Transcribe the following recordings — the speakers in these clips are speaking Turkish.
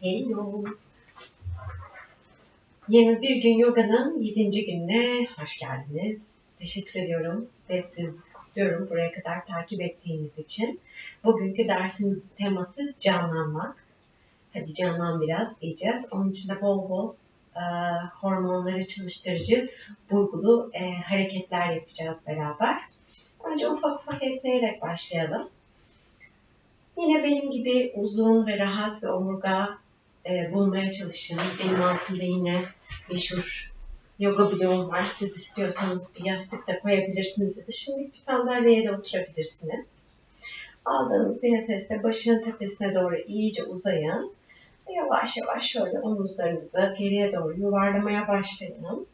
Hello. 21 gün yoga'nın 7. gününe hoş geldiniz. Teşekkür ediyorum ve sizi kutluyorum buraya kadar takip ettiğiniz için. Bugünkü dersimizin teması canlanmak. Hadi canlan biraz diyeceğiz. Onun için de bol bol e, hormonları çalıştırıcı vurgulu e, hareketler yapacağız beraber. Önce ufak ufak esneyerek başlayalım. Yine benim gibi uzun ve rahat ve omurga e, bulmaya çalışın. Benim altımda yine meşhur yoga bloğum var. Siz istiyorsanız bir yastık da koyabilirsiniz ya şimdi bir sandalyeye de oturabilirsiniz. Aldığınız bir nefeste başın tepesine doğru iyice uzayın. Yavaş yavaş şöyle omuzlarınızı geriye doğru yuvarlamaya başlayın.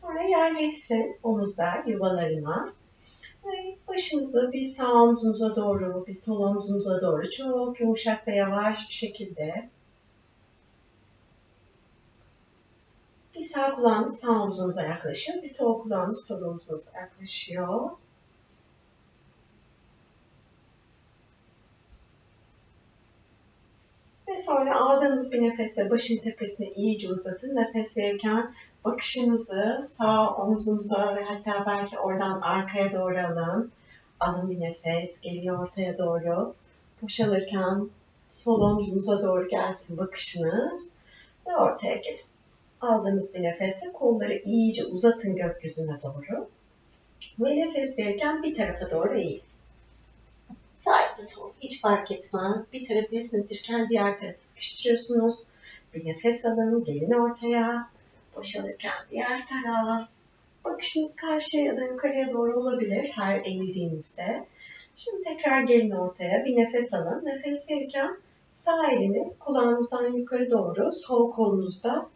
Sonra yerleşsin omuzlar yuvalarına. Ve başınızı bir sağ omuzunuza doğru, bir sol omuzunuza doğru çok yumuşak ve yavaş bir şekilde bir sağ kulağınız sağ omuzunuza yaklaşıyor, bir sol kulağınız sol omuzunuza yaklaşıyor. Ve sonra aldığınız bir nefeste başın tepesini iyice uzatın. Nefes verirken bakışınızı sağ omuzunuza ve hatta belki oradan arkaya doğru alın. Alın bir nefes, geliyor ortaya doğru. Boşalırken sol omuzunuza doğru gelsin bakışınız ve ortaya gelin. Aldığınız bir nefeste kolları iyice uzatın gökyüzüne doğru. Ve nefes verirken bir tarafa doğru eğilin. Sağ sol hiç fark etmez. Bir tarafı esnetirken diğer tarafı sıkıştırıyorsunuz. Bir nefes alın, gelin ortaya. Boşalırken diğer taraf. Bakışınız karşıya ya da yukarıya doğru olabilir her eğildiğinizde. Şimdi tekrar gelin ortaya. Bir nefes alın. Nefes verirken sağ eliniz kulağınızdan yukarı doğru, sol kolunuzda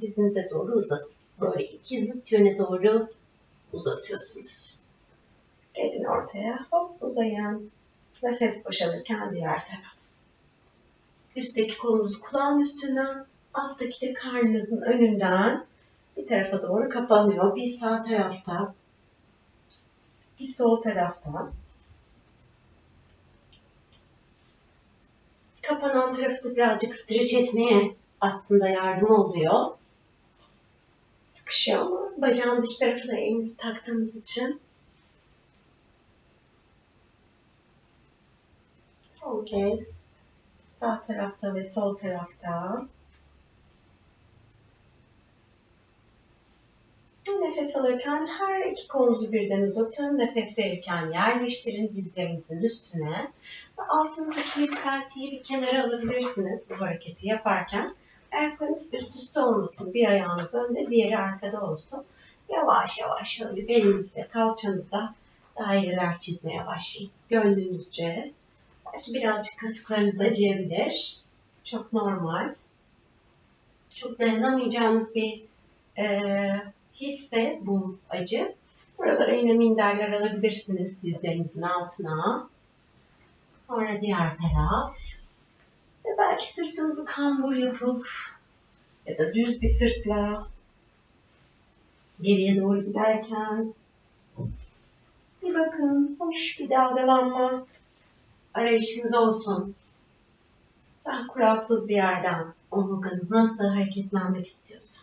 dizinize doğru uzasın. Böyle iki zıt yöne doğru uzatıyorsunuz. Gelin ortaya. Hop uzayın. Nefes boşalırken diğer taraf. Üstteki kolunuz kulağın üstünden, alttaki de karnınızın önünden bir tarafa doğru kapanıyor. Bir sağ tarafta, bir sol tarafta. Kapanan tarafı da birazcık streç etmeye aslında yardım oluyor. Sıkışıyor ama bacağın dış tarafına elinizi taktığınız için Son kez sağ tarafta ve sol tarafta. Nefes alırken her iki kolunuzu birden uzatın. Nefes verirken yerleştirin dizlerinizin üstüne. Ve altınızdaki yükseltiyi bir kenara alabilirsiniz bu hareketi yaparken. Ayaklarınız üst üste olmasın. Bir ayağınız önde, diğeri arkada olsun. Yavaş yavaş şöyle belinizde, kalçanızda daireler çizmeye başlayın. Gönlünüzce Belki birazcık kasıklarınız acıyabilir. Çok normal. Çok dayanamayacağınız bir e, his de bu acı. Buralara yine minderler alabilirsiniz dizlerinizin altına. Sonra diğer taraf. Ve belki sırtınızı kambur yapıp ya da düz bir sırtla geriye doğru giderken bir bakın hoş bir dalgalanma arayışınız olsun. Daha kuralsız bir yerden omurganız nasıl hareketlenmek istiyorsa.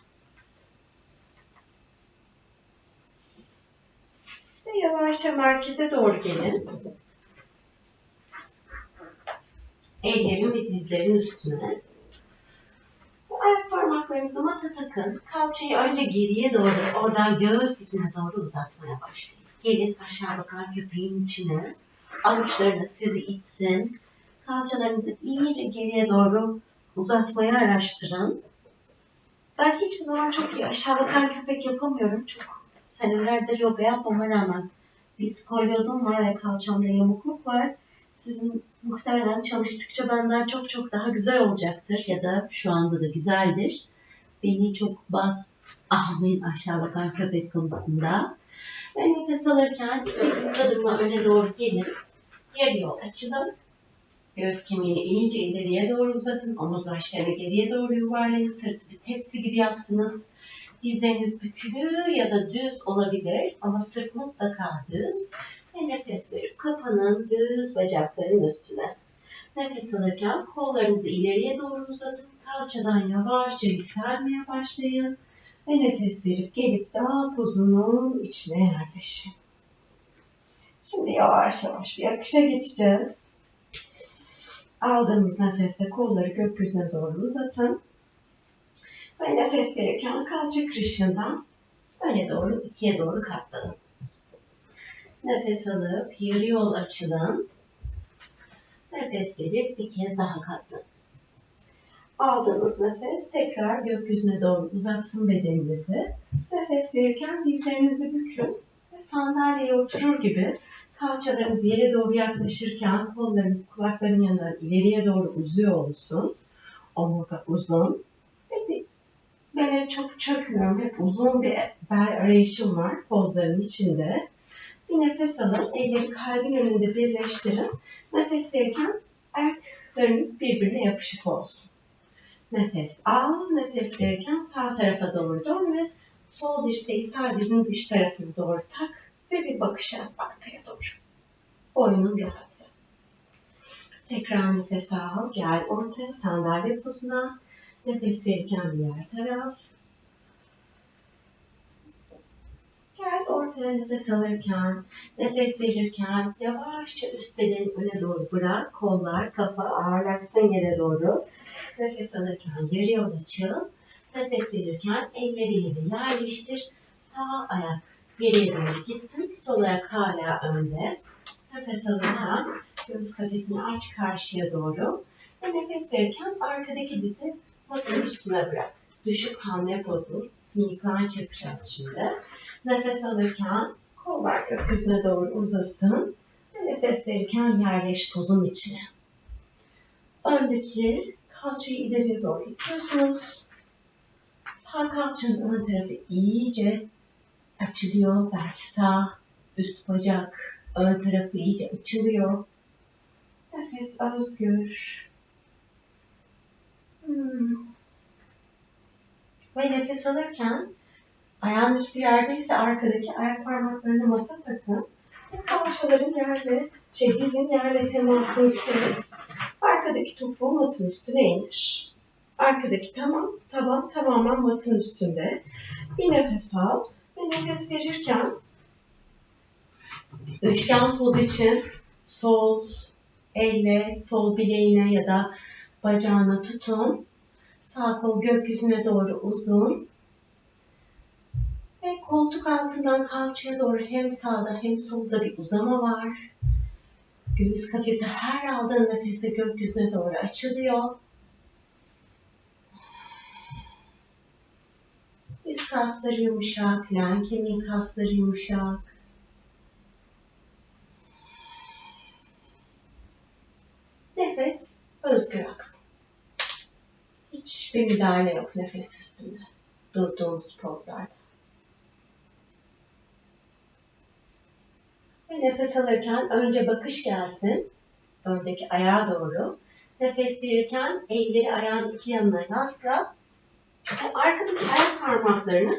Ve yavaşça merkeze doğru gelin. Ellerin ve dizlerin üstüne. Bu ayak parmaklarınızı mata takın. Kalçayı önce geriye doğru, oradan göğüs dizine doğru uzatmaya başlayın. Gelin aşağı bakan köpeğin içine avuçlarınız sizi itsin. Kalçalarınızı iyice geriye doğru uzatmayı araştırın. Ben hiçbir zaman çok iyi aşağı bakan köpek yapamıyorum. Çok senelerdir yoga yapmama rağmen bir skolyozum var ve kalçamda yamukluk var. Sizin muhtemelen çalıştıkça benden çok çok daha güzel olacaktır ya da şu anda da güzeldir. Beni çok baz almayın aşağı bakan köpek konusunda. Ve nefes alırken iki adımla öne doğru gelin. Yarı yol açılın. Göğüs kemiğini iyice ileriye doğru uzatın. Omuz başlarını geriye doğru yuvarlayın. Sırtı bir tepsi gibi yaptınız. Dizleriniz bükülü ya da düz olabilir ama sırt mutlaka düz. Ve nefes verip kafanın göğüs bacakların üstüne. Nefes alırken kollarınızı ileriye doğru uzatın. Kalçadan yavaşça yükselmeye başlayın. Ve nefes verip gelip daha pozunun içine yerleşin. Şimdi yavaş yavaş bir akışa geçeceğiz. Aldığımız nefeste kolları gökyüzüne doğru uzatın. Ve nefes verirken kalça kırışından öne doğru ikiye doğru katlanın. Nefes alıp yarı yol açılın. Nefes verip bir kez daha katlanın. Aldığınız nefes tekrar gökyüzüne doğru uzatsın bedeninizi. Nefes verirken dizlerinizi bükün ve sandalyeye oturur gibi kalçalarınız yere doğru yaklaşırken kollarınız kulakların yanından ileriye doğru uzuyor olsun. Omurga uzun. Hep çok çökmüyorum. Hep uzun bir bel arayışım var pozların içinde. Bir nefes alın. Elleri kalbin önünde birleştirin. Nefes verirken ayaklarınız birbirine yapışık olsun. Nefes al. Nefes verirken sağ tarafa doğru dön ve sol dirseği sağ dizin dış tarafına doğru tak ve bir bakış at arkaya doğru. Boynun rahatsa. Tekrar nefes al. Gel ortaya sandalye pozuna. Nefes verirken diğer taraf. Gel ortaya nefes alırken, nefes verirken yavaşça üst bedeni öne doğru bırak. Kollar, kafa ağırlaksın yere doğru. Nefes alırken yarı yol açıl. Nefes verirken elleri yere yerleştir. Sağ ayak geriye doğru gitsin. Sol ayak hala önde. Nefes alırken göğüs kafesini aç karşıya doğru. Ve nefes verirken arkadaki dizi matın üstüne bırak. Düşük hamle pozu. Minikler yapacağız şimdi. Nefes alırken kollar gökyüzüne doğru uzasın. Nefes verirken yerleş pozun içine. Öndeki kalçayı ileriye doğru itiyorsunuz. Sağ kalçanın ön tarafı iyice açılıyor. Belki sağ üst bacak ön tarafı iyice açılıyor. Nefes özgür. Hmm. Ve nefes alırken ayağın üstü yerdeyse arkadaki ayak parmaklarını mata takın. Ve kalçaların yerle, şey dizin yerle temasını kes. Arkadaki topuğu matın üstüne indir. Arkadaki tamam, taban tamamen matın üstünde. Bir nefes al ve nefes verirken üçgen poz için sol elle, sol bileğine ya da bacağına tutun. Sağ kol gökyüzüne doğru uzun. Ve koltuk altından kalçaya doğru hem sağda hem solda bir uzama var. Göğüs kafesi her aldığın nefeste gökyüzüne doğru açılıyor. Yüz kasları yumuşak, len kemiği kasları yumuşak. Nefes özgür aksın. Hiçbir müdahale yok nefes üstünde. Durduğumuz pozlarda. Ve nefes alırken önce bakış gelsin. Öndeki ayağa doğru. Nefes verirken elleri ayağın iki yanına yasla. Ve arkadaki ayak parmaklarını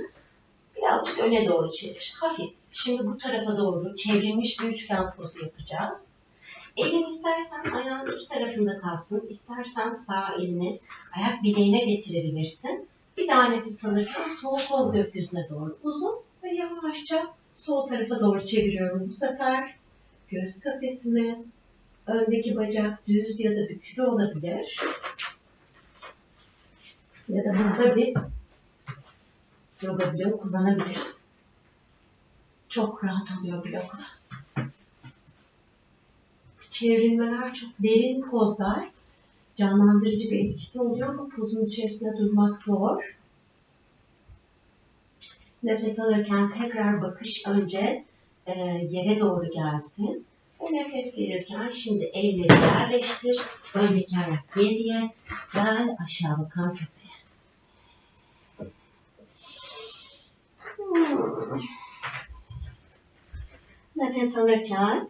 birazcık öne doğru çevir. Hafif. Şimdi bu tarafa doğru çevrilmiş bir üçgen pozu yapacağız. Elin istersen ayağın iç tarafında kalsın. İstersen sağ elini ayak bileğine getirebilirsin. Bir daha nefes alırken sol kol gökyüzüne doğru uzun ve yavaşça sol tarafa doğru çeviriyorum bu sefer. Göğüs kafesini, öndeki bacak düz ya da bükülü olabilir. Ya da burada bir yoga blok kullanabilirsin. Çok rahat oluyor blokla çevrilmeler çok derin pozlar. Canlandırıcı bir etkisi oluyor ama pozun içerisinde durmak zor. Nefes alırken tekrar bakış önce e, yere doğru gelsin. Ve nefes verirken şimdi elleri yerleştir. Öndeki ayak geriye. Gel aşağı bakan köpeğe. Hmm. Nefes alırken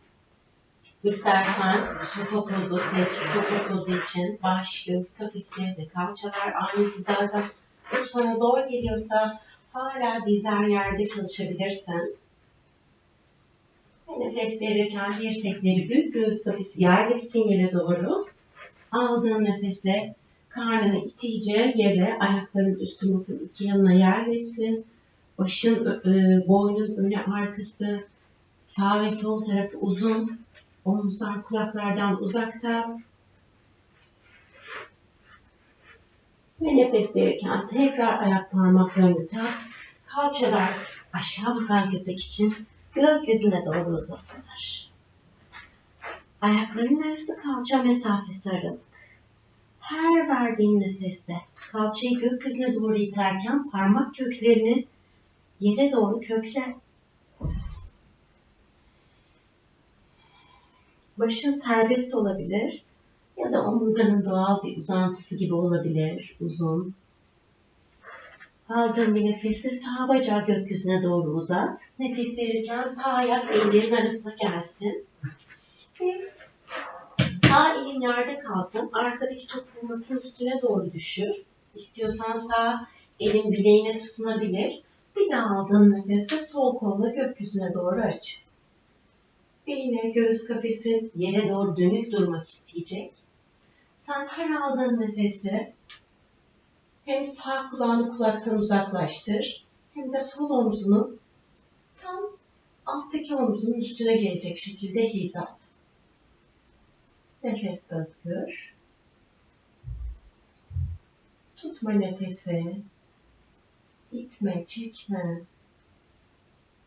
İstersen sopa pozu, klasik sopa pozu için baş, göğüs kafesi ve kalçalar aynı hizada. Bu sana zor geliyorsa hala dizler yerde çalışabilirsin. Ve nefes verirken dirsekleri bük, göğüs kafesi yerleşsin yere doğru. Aldığın nefeste karnını itice yere, ayakların üstü matın iki yanına yerleşsin. Başın, ö- e, boynun öne arkası, sağ ve sol tarafı uzun. Omuzlar kulaklardan uzakta. Ve nefes verirken tekrar ayak parmaklarını tak. Kalçalar aşağı bakan köpek için gökyüzüne doğru uzasınlar. Ayakların arası kalça mesafesi aralık. Her verdiğin nefeste kalçayı gökyüzüne doğru iterken parmak köklerini yere doğru kökle. Başın serbest olabilir ya da omurganın doğal bir uzantısı gibi olabilir, uzun. Aldığın bir nefeste sağ bacağı gökyüzüne doğru uzat. Nefes verirken sağ ayak ellerin arasına gelsin. Sağ elin yerde kalsın. Arkadaki topuğun üstüne doğru düşür. İstiyorsan sağ elin bileğine tutunabilir. Bir daha aldığın nefeste sol kolunu gökyüzüne doğru aç. Ve yine göğüs kafesin yere doğru dönük durmak isteyecek. Sen her aldığın nefeste hem sağ kulağını kulaktan uzaklaştır hem de sol omzunu tam alttaki omzunun üstüne gelecek şekilde hizat. Nefes özgür. Tutma nefesi. İtme, çekme.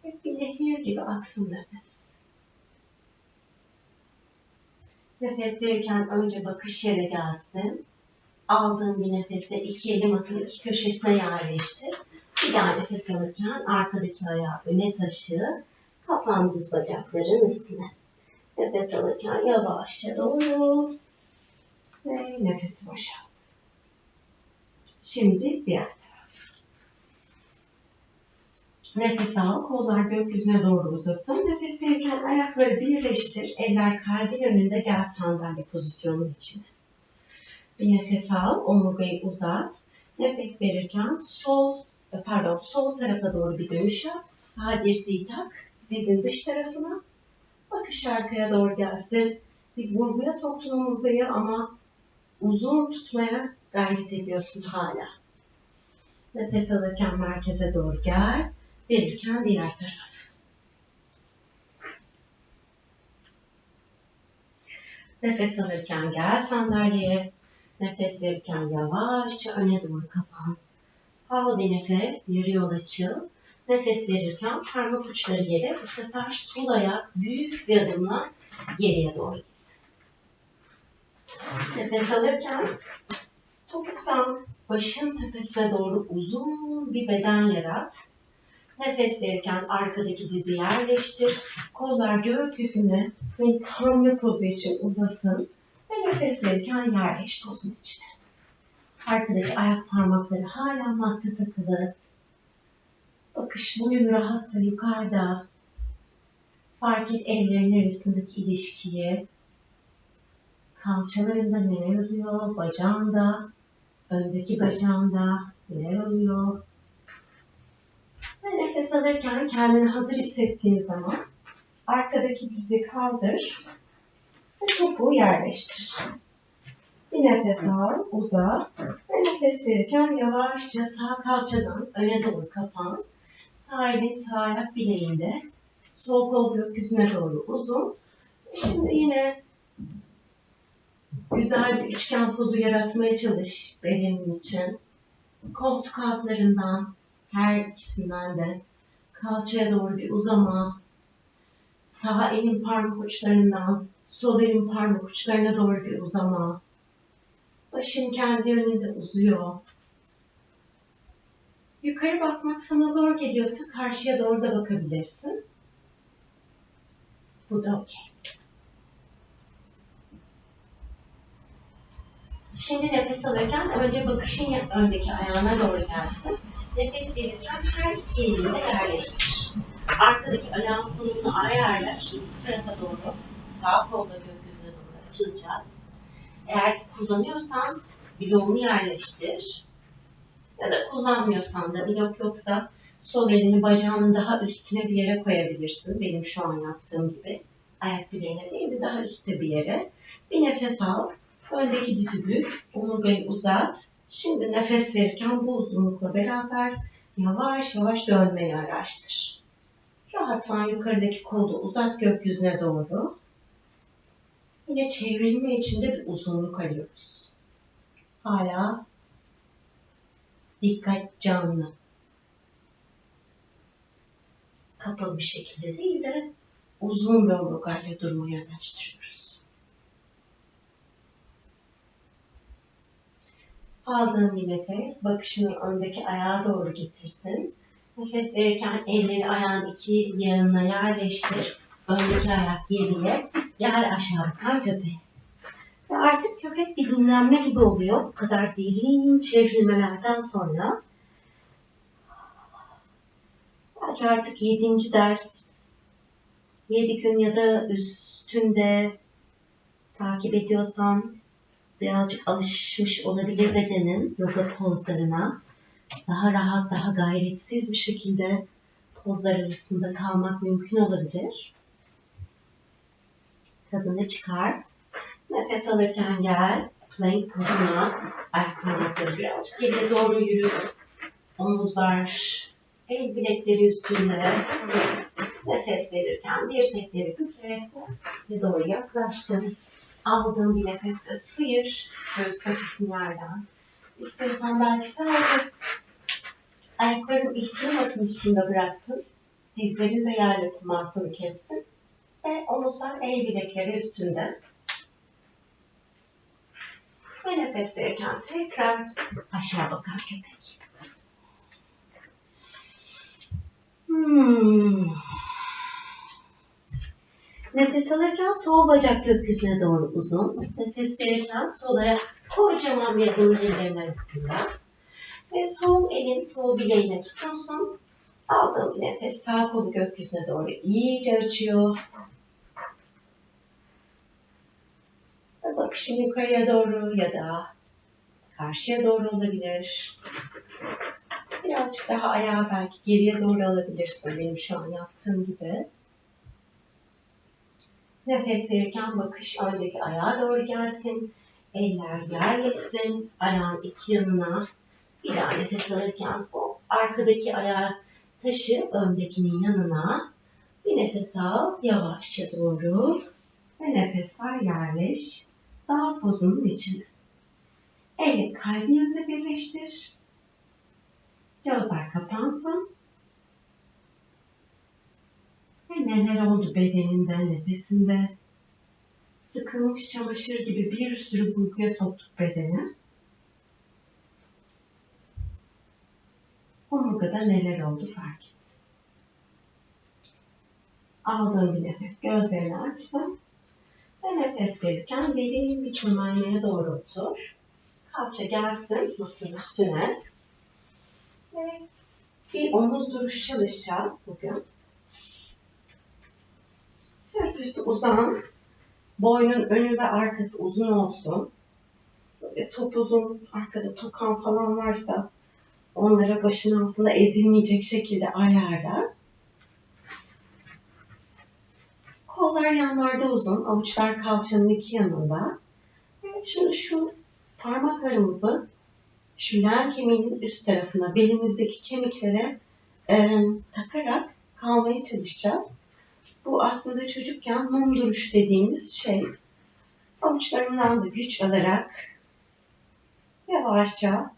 Hep bir nehir gibi aksın nefes. Nefes verirken önce bakış yere gelsin. Aldığın bir nefeste iki eli matın iki köşesine yerleştir. Bir daha nefes alırken arkadaki ayağı öne taşı. Kafan düz bacakların üstüne. Nefes alırken yavaşça doğru. Ve nefesi boşalt. Şimdi diğer. Nefes al, kollar gökyüzüne doğru uzasın. Nefes verirken ayakları birleştir. Eller kalbin önünde gel sandalye pozisyonun içine. Bir nefes al, omurgayı uzat. Nefes verirken sol, pardon, sol tarafa doğru bir dönüş yap. Sağ dirseği tak, dizin dış tarafına. Bakış arkaya doğru gelsin. Bir vurguya soktun omurgayı ama uzun tutmaya gayret ediyorsun hala. Nefes alırken merkeze doğru gel. Verirken diğer taraf. Nefes alırken gel sandalyeye. Nefes verirken yavaşça öne doğru kapan. Al bir nefes, yarı yol açıl. Nefes verirken parmak uçları yere, bu sefer sol ayak büyük bir adımla geriye doğru gitsin. Nefes alırken topuktan başın tepesine doğru uzun bir beden yarat. Nefes verirken arkadaki dizi yerleştir. Kollar gökyüzüne ve hamle pozu için uzasın. Ve nefes verirken yerleş pozun içine. Arkadaki ayak parmakları hala matta takılı. Bakış boyun rahatsa yukarıda. Fark et ellerin arasındaki ilişkiyi. Kalçalarında neler oluyor, bacağında, öndeki bacağında neler oluyor. Nefes alırken kendini hazır hissettiğin zaman arkadaki dizi kaldır ve topuğu yerleştir. Bir nefes al, uza ve nefes verirken yavaşça sağ kalçadan öne doğru kapan. Sağ elin sağ ayak bileğinde. Sol kol gökyüzüne doğru uzun. Şimdi yine güzel bir üçgen pozu yaratmaya çalış bedenin için. Koltuk altlarından her ikisinden de kalçaya doğru bir uzama. Sağ elin parmak uçlarından sol elin parmak uçlarına doğru bir uzama. Başın kendi yönünde uzuyor. Yukarı bakmak sana zor geliyorsa karşıya doğru da bakabilirsin. Bu da okey. Şimdi nefes alırken önce bakışın öndeki ayağına doğru gelsin. Nefes verirken her iki elini de yerleştir. Arkadaki ayağın kolunu ayarla. Şimdi bu tarafa doğru sağ kolda gökyüzüne doğru açılacağız. Eğer kullanıyorsan bloğunu yerleştir. Ya da kullanmıyorsan da blok yoksa Sol elini bacağının daha üstüne bir yere koyabilirsin. Benim şu an yaptığım gibi. Ayak bileğine değil de daha üstte bir yere. Bir nefes al. Öndeki dizi bük. Omurgayı uzat. Şimdi nefes verirken bu uzunlukla beraber yavaş yavaş dönmeyi araştır. Rahatlan yukarıdaki kolu uzat gökyüzüne doğru. Yine çevrilme için de bir uzunluk arıyoruz. Hala dikkat canlı. Kapalı bir şekilde değil de uzun bir omurgayla durmayı araştırıyoruz. Aldığın bir nefes bakışını öndeki ayağa doğru getirsin. Nefes verirken elleri ayağın iki yanına yerleştir. Öndeki ayak geriye, yer aşağı bakan köpeğe. Ve artık köpek bir dinlenme gibi oluyor. Bu kadar derin çevrilmelerden sonra. Belki artık yedinci ders, yedi gün ya da üstünde takip ediyorsan birazcık alışmış olabilir bedenin yoga pozlarına. Daha rahat, daha gayretsiz bir şekilde pozlar arasında kalmak mümkün olabilir. Tadını çıkar. Nefes alırken gel. Plank pozuna. Ayak parmakları birazcık geriye doğru yürü. Omuzlar, el bilekleri üstünde. Nefes verirken dirsekleri bükerek ve doğru yaklaştın. Aldığın bir nefeste sıyır. Göğüs kafesini yerden. İstersen belki sadece ayakların üstünü matın üstünde bıraktın. Dizlerin de yerle temasını kestin. Ve omuzlar el bilekleri üstünde. Ve nefes verirken tekrar aşağı bakan köpek. Hmm. Nefes alırken sol bacak gökyüzüne doğru uzun. Nefes verirken sol ayak kocaman bir adım ellerin arasında. Ve sol elin sol bileğine tutuyorsun. Aldığın bir nefes sağ kolu gökyüzüne doğru iyice açıyor. Ve bakışın yukarıya doğru ya da karşıya doğru olabilir. Birazcık daha ayağı belki geriye doğru alabilirsin benim şu an yaptığım gibi. Nefes verirken bakış öndeki ayağa doğru gelsin. Eller yerleşsin. Ayağın iki yanına. Bir daha nefes alırken o arkadaki ayağı taşı öndekinin yanına. Bir nefes al. Yavaşça doğru. Ve nefes ver yerleş. Daha pozunun içine. Elle kalbin yanında birleştir. Gözler kapansın. Ve neler oldu bedeninde, nefesinde? Sıkılmış çamaşır gibi bir sürü uykuya soktuk bedeni. Omurgada neler oldu fark et. Aldığın bir nefes gözlerini açsın. Ve nefes verirken derin bir çömelmeye doğru otur. Kalça gelsin masanın üstüne. Ve bir omuz duruş çalışacağız bugün. Sırt üstü uzan. Boynun önü ve arkası uzun olsun. Böyle topuzun arkada tokan falan varsa onlara başın altında ezilmeyecek şekilde ayarla. Kollar yanlarda uzun, avuçlar kalçanın iki yanında. Şimdi şu parmaklarımızı şu len kemiğinin üst tarafına, belimizdeki kemiklere e, takarak kalmaya çalışacağız. Bu aslında çocukken mum duruş dediğimiz şey. Avuçlarımdan da güç alarak yavaşça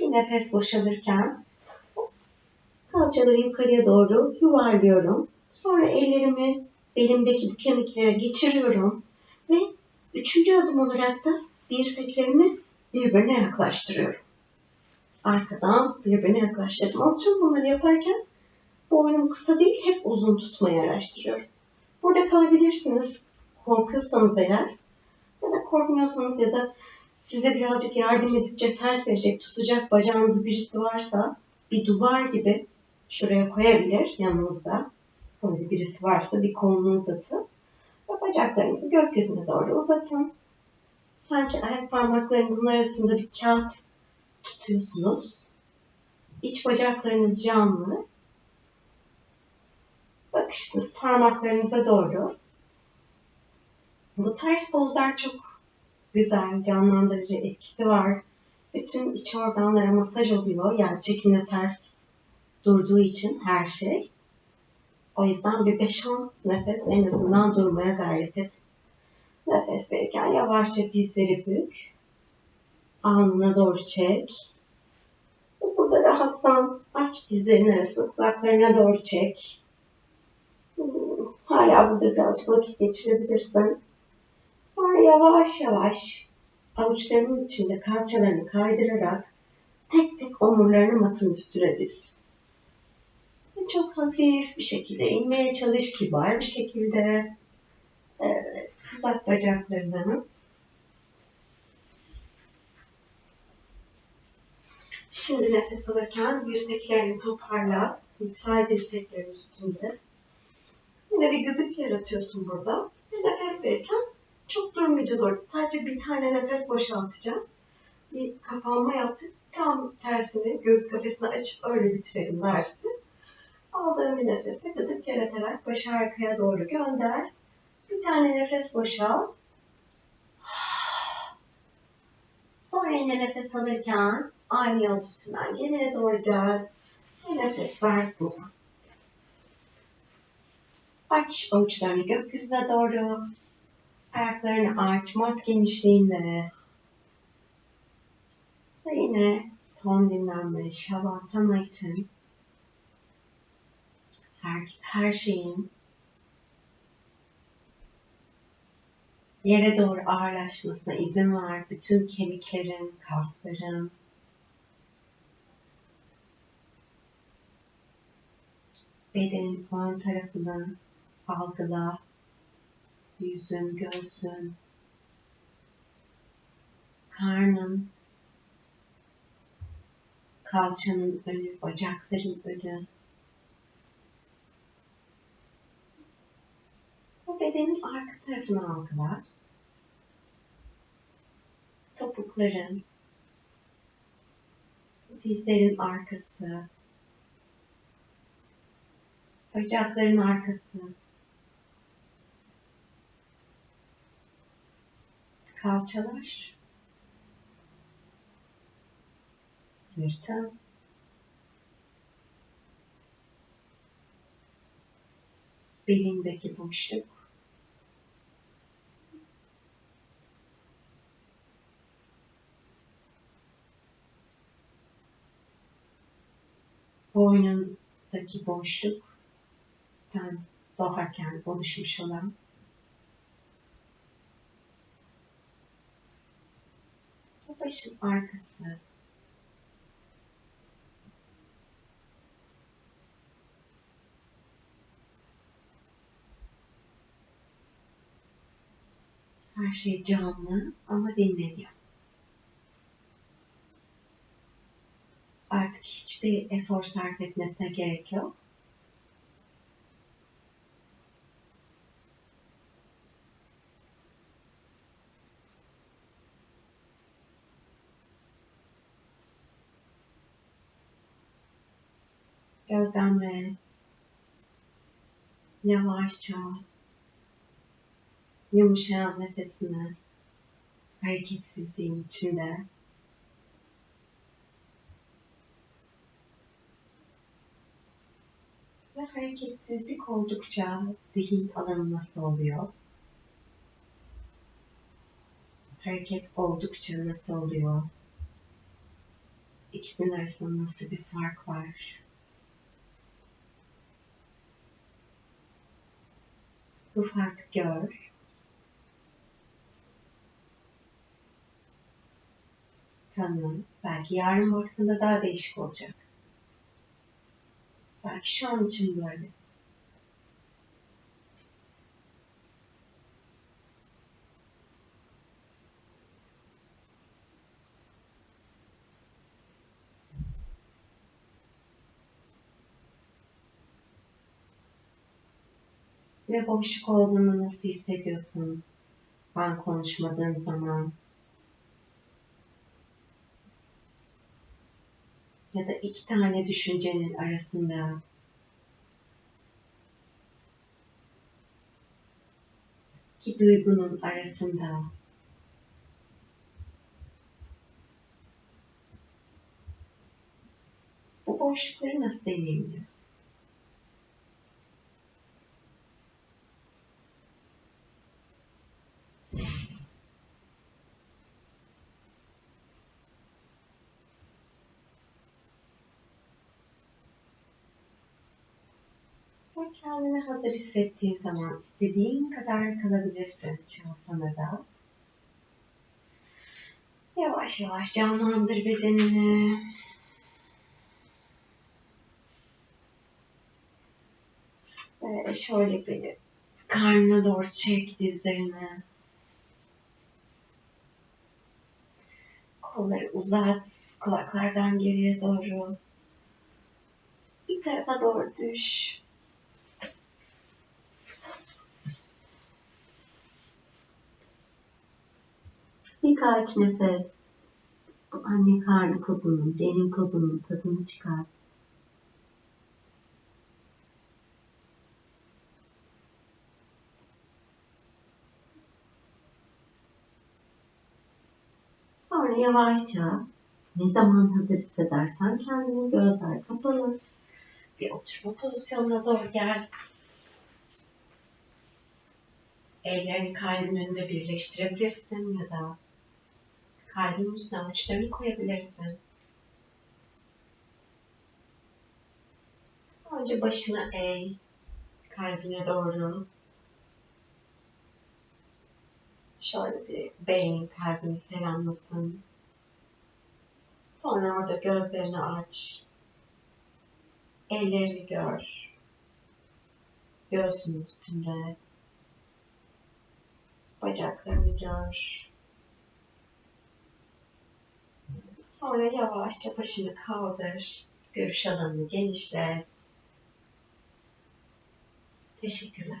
bir nefes boşalırken kalçaları yukarıya doğru yuvarlıyorum. Sonra ellerimi belimdeki kemiklere geçiriyorum ve üçüncü adım olarak da dirseklerimi birbirine yaklaştırıyorum. Arkadan birbirine yaklaştırdım. Ama tüm bunları yaparken boynum kısa değil, hep uzun tutmayı araştırıyorum. Burada kalabilirsiniz. Korkuyorsanız eğer ya da korkmuyorsanız ya da size birazcık yardım edip cesaret verecek, tutacak bacağınızda birisi varsa bir duvar gibi şuraya koyabilir yanınızda. Böyle birisi varsa bir kolunu uzatın ve bacaklarınızı gökyüzüne doğru uzatın. Sanki ayak parmaklarınızın arasında bir kağıt tutuyorsunuz. İç bacaklarınız canlı, bakışınız parmaklarınıza doğru. Bu ters pozlar çok güzel, canlandırıcı etkisi var. Bütün iç organlara masaj oluyor. Yani çekimle ters durduğu için her şey. O yüzden bir 5-10 nefes en azından durmaya gayret et. Nefes verirken yavaşça dizleri bük. Alnına doğru çek. Burada rahatlan. Aç dizlerin arasını kulaklarına doğru çek. Hala burada biraz vakit geçirebilirsin. Sonra yavaş yavaş avuçlarının içinde kalçalarını kaydırarak tek tek omurlarını matın üstüne diz. Çok hafif bir şekilde inmeye çalış, kibar bir şekilde. Evet, uzat bacaklarını. Şimdi nefes alırken dirseklerini toparla. Yüksel dirseklerin üstünde. Yine bir gıdık yaratıyorsun burada. Ve nefes verirken çok durmayacağız orada. Sadece bir tane nefes boşaltacağız. Bir kapanma yaptık. Tam tersini göğüs kafesini açıp öyle bitirelim dersi. Aldığın bir nefese gıdık yaratarak başı arkaya doğru gönder. Bir tane nefes boşalt. Sonra yine nefes alırken aynı yol üstünden geriye doğru gel. Ve nefes ver uzan. Aç avuçlarını gökyüzüne doğru. Ayaklarını aç mat genişliğinde. Ve yine son dinlenme şavasana için her, her şeyin yere doğru ağırlaşmasına izin ver. Bütün kemiklerin, kasların, bedenin ön tarafını algıla. Yüzün, göğsün, karnın, kalçanın önü, bacakların önü. Bu bedenin arka tarafını algılar. Topukların, dizlerin arkası, bacakların arkası, kalçalar, sırtın, belindeki boşluk, boynundaki boşluk, sen doğarken oluşmuş olan başın arkası, her şey canlı ama dinleniyor. Artık hiçbir efor sarf etmesine gerek yok. Gözlemle yavaşça yumuşayan nefesini hareketsizliğin içinde ve hareketsizlik oldukça zihin alanı nasıl oluyor? Hareket oldukça nasıl oluyor? İkisinin arasında nasıl bir fark var? Bu farkı gör. Tanı. Belki yarın baktığında daha değişik olacak. Belki şu an için böyle. ve boşluk olduğunu nasıl hissediyorsun? Ben konuşmadığım zaman ya da iki tane düşüncenin arasında iki duygunun arasında bu boşlukları nasıl deneyimliyorsun? Kendini hazır hissettiğin zaman istediğin kadar kalabilirsin şansana Yavaş yavaş canlandır bedenini. Böyle şöyle bir karnına doğru çek dizlerini. Kolları uzat, kulaklardan geriye doğru. Bir tarafa doğru düş. Birkaç nefes anne karnı kuzunun, cenin kuzunun tadını çıkar. Sonra yavaşça ne zaman hazır hissedersen kendini gözler kapalı bir oturma pozisyonuna doğru gel. Ellerini kalbin önünde birleştirebilirsin ya da kalbin üstüne avuçlarını koyabilirsin. Önce başını eğ, kalbine doğru. Şöyle bir beynin kalbini selamlasın. Sonra orada gözlerini aç. Ellerini gör. Göğsünün üstünde. Bacaklarını gör. Sonra yavaşça başını kaldır. Görüş alanını genişlet. Teşekkürler.